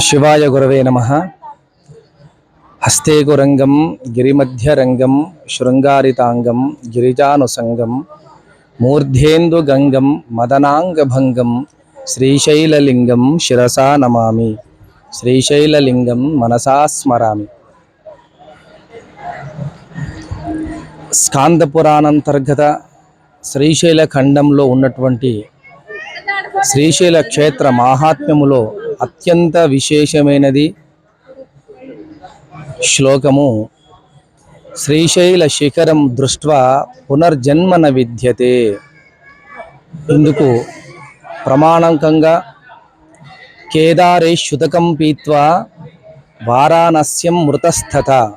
శివాయ గురవే నమ. హస్తే గురంగం గిరిమధ్యరంగం శృంగారితాంగం గిరిజానుసంగం మూర్ధేందుగంగం మదనాంగభంగం శ్రీశైలలింగం శిరసా నమామి శ్రీశైలలింగం మనసా స్మరామి. స్కాందపురాణంతర్గత శ్రీశైల ఖండంలో ఉన్నటువంటి శ్రీశైల క్షేత్ర మాహాత్మ్యములో అత్యంత విశేషమైనది శ్లోకము. శ్రీశైల శిఖరం దృష్ట్వా పునర్జన్మన విద్యతే. ఇందుకు ప్రమాణకంగా కేదారేశ్యుతకం పీత్వా వారాణస్యం మృతస్థత.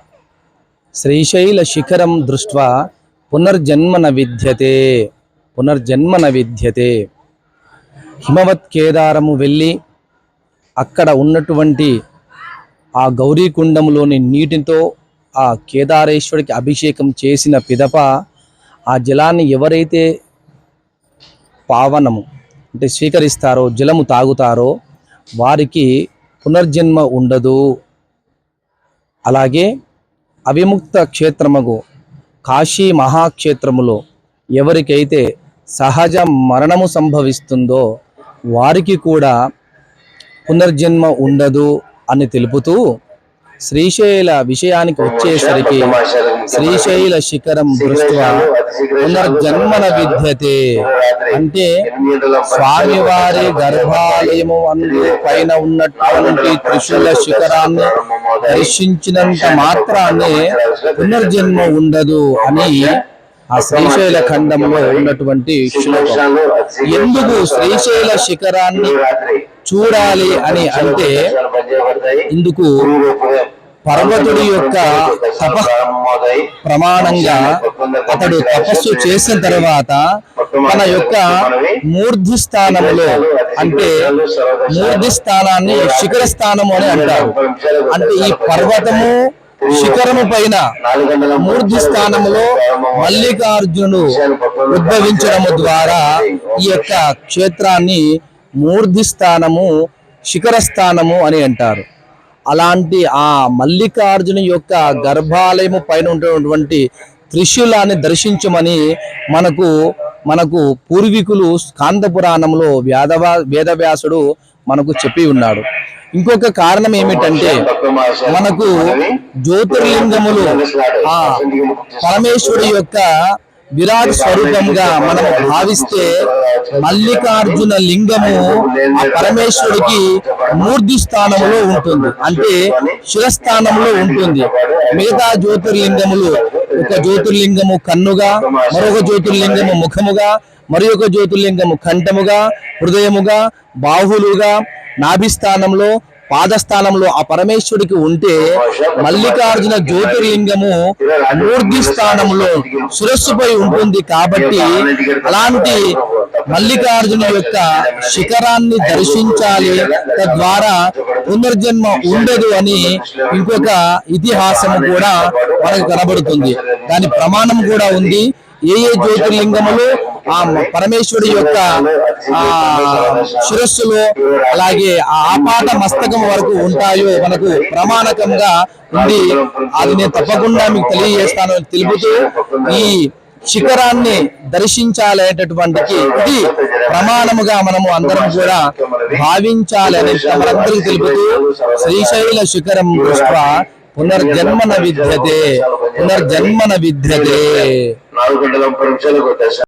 శ్రీశైల శిఖరం దృష్ట్వా పునర్జన్మన విద్యతే. పునర్జన్మన విద్యతే. హిమవత్ కేదారము వెళ్ళి అక్కడ ఉన్నటువంటి ఆ గౌరీకుండంలోని నీటితో ఆ కేదారేశ్వరికి అభిషేకం చేసిన పిదప ఆ జలాన్ని ఎవరైతే పావనము అంటే స్వీకరిస్తారో జలము తాగుతారో వారికి పునర్జన్మ ఉండదు. అలాగే అవిముక్త క్షేత్రముగు కాశీ మహాక్షేత్రములో ఎవరికైతే సహజ మరణము సంభవిస్తుందో వారికి కూడా పునర్జన్మ ఉండదు అని తెలుపుతూ శ్రీశైల విషయానికి వచ్చేసరికి శ్రీశైల శిఖరం దృష్ట్యా పునర్జన్మన విద్యతే అంటే స్వామివారి గర్భాలయము అందు పైన ఉన్నటువంటి త్రిశూల శిఖరాన్ని దర్శించినంత మాత్రాన్ని పునర్జన్మ ఉండదు అని ఆ శ్రీశైల ఖండంలో ఉన్నటువంటి శ్లోకం ఎందుకు శ్రీశైల శిఖరాన్ని చూడాలి అని అంటే ఇందుకు పర్వతుడి యొక్క తప ప్రమాణంగా అతడు తపస్సు చేసిన తర్వాత తన యొక్క మూర్ధి స్థానములో అంటే మూర్ధి స్థానాన్ని శిఖర స్థానము అని అంటారు. అంటే ఈ పర్వతము శిఖరము పైన మూర్ధి స్థానములో మల్లికార్జునుడు ఉద్భవించడము ద్వారా ఈ యొక్క క్షేత్రాన్ని మూర్ధి స్థానము శిఖర స్థానము అని అంటారు. అలాంటి ఆ మల్లికార్జున యొక్క గర్భాలయము పైన ఉన్నటువంటి త్రిశూలాన్ని దర్శించమని మనకు మనకు పూర్వీకులు స్కాంద పురాణంలో వేదవా వేదవ్యాసుడు మనకు చెప్పి ఉన్నాడు. ఇంకొక కారణం ఏమిటంటే మనకు జ్యోతిర్లింగములు ఆ పరమేశ్వరుడి యొక్క విరాట్ స్వరూపంగా మనం భావిస్తే మల్లికార్జున లింగము ఆ పరమేశ్వరుడికి మూర్ధి స్థానంలో ఉంటుంది. అంటే శిరస్థానంలో ఉంటుంది. మిగతా జ్యోతిర్లింగములు ఒక జ్యోతిర్లింగము కన్నుగా మరొక జ్యోతిర్లింగము ముఖముగా మరి ఒక జ్యోతిర్లింగము కంఠముగా హృదయముగా బాహులుగా నాభిస్థానంలో పాదస్థానంలో ఆ పరమేశ్వరుడికి ఉంటే మల్లికార్జున జ్యోతిర్లింగము మూర్తి స్థానంలో శిరస్సుపై ఉంటుంది కాబట్టి అలాంటి మల్లికార్జున యొక్క శిఖరాన్ని దర్శించాలి. తద్వారా పునర్జన్మ ఉండదు అని ఇంకొక ఇతిహాసము కూడా మనకు కనబడుతుంది. దాని ప్రమాణం కూడా ఉంది. ఏ ఏ జ్యోతిర్లింగములు ఆ పరమేశ్వరుడి యొక్క ఆ శిరస్సులో అలాగే ఆ ఆపాట మస్తకం వరకు ఉంటాయో మనకు ప్రమాణకంగా ఉంది. అది నేను తప్పకుండా మీకు తెలియజేస్తాను. అని తెలుపుతూ ఈ శిఖరాన్ని దర్శించాలనేటటువంటికి ఇది ప్రమాణముగా మనము అందరం కూడా భావించాలని మనందరికీ తెలుపుతూ శ్రీశైల శిఖరం దృష్ట్యా పునర్జన్మన విద్యతే పునర్జన్మన విద్యతే. నాలుగు గంటల నిమిషాలకు